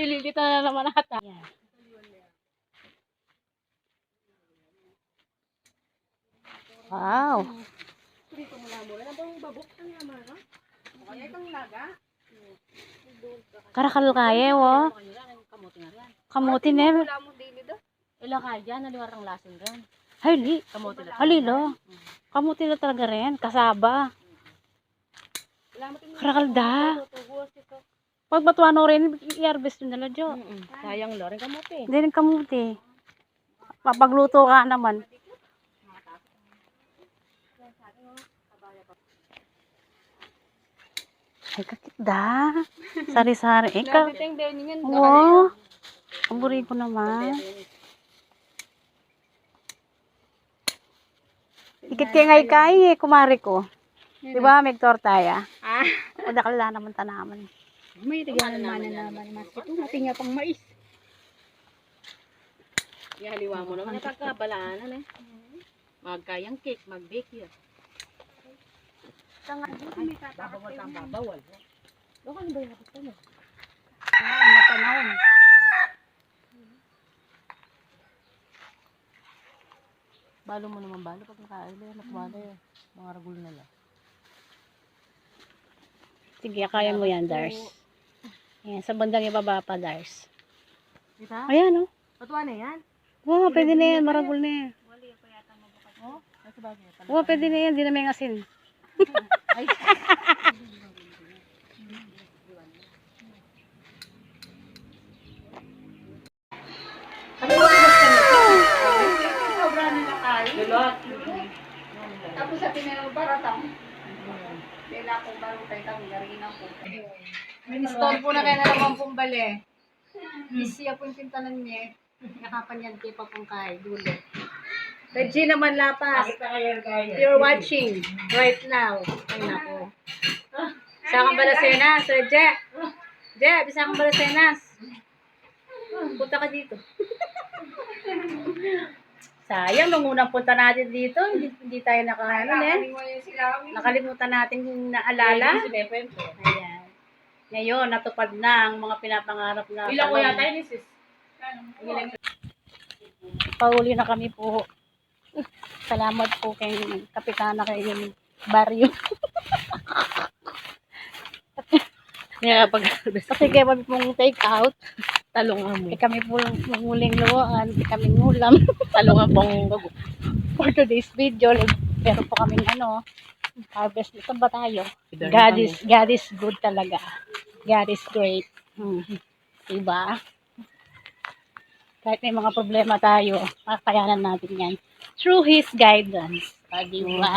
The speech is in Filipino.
Nalililita na naman ata. Yan. Wow. Karakal kaya, wo. Kamuti na. Ila kaya dyan, naliwarang lasin rin. Hali. Kamote lang. Halilo. Kamuti na talaga rin. Kasaba. Karakalda. Pag batuano rin, i-harvest nila, Jo. Mm-mm. Sayang lo, rin kamote. Hindi rin kamuti. Papagluto ka naman. Ay, kakitda. Sari-sari. Eh, ka. Wow. Paburi ko naman. Ikit kay ngay kay eh, kumari ko. Di ba, may tortaya? Ah. O, dakala naman tanaman. May tigyan naman na naman. Mas ito, matingya pang mais. Ihaliwa mo naman. Napagkabalaanan eh. Magkayang cake, mag-bake yun. Babawal kang babawal. Baka ano ba yung kapit mo? Ay, napanahon. Balo mo naman balo pag nakain. Nakbala yun. Mga ragul na lang. Sige, kaya mo yan, Dars. Yan, sa bandang ibaba pa, Dars. Kita? Ayan, oh. Patuwa na yan. Wow, pwede na yan. Maragol na yan. Oh, nasa bagay. Wow, pwede na yan. Di na may asin. Ay, Tapos sa tinanong baratang, Dila akong barutay kami, narin ako. Install po na kayo na naman pong bali. Isiya po yung pintalan niya. Nakapanyan kayo pa pong kay dulo. Reggie naman lapas. If you're watching right now. Ay nako. Sa kang balasenas, Sir Je. Je, bisa kang balasenas. Punta ka dito. Sayang, nung unang punta natin dito, hindi, hindi tayo nakaano eh. Nakalimutan natin yung naalala. Ayan. Ngayon, natupad na ang mga pinapangarap na Ilang ko yata yun, sis? Pauli na kami po. Salamat po kay Kapitana kay Barrio. Kaya pag Kasi kaya kami pong take out. talungan mo. Eh, kami po yung muling luwaan. Kami ngulam. Talungan pong. For today's video, like, meron po kaming ano, harvest. Saan ba tayo? God is, God is good talaga. God is great. Hmm. Diba? Kahit may mga problema tayo, kakayanan natin yan. Through His guidance. Ah, diba?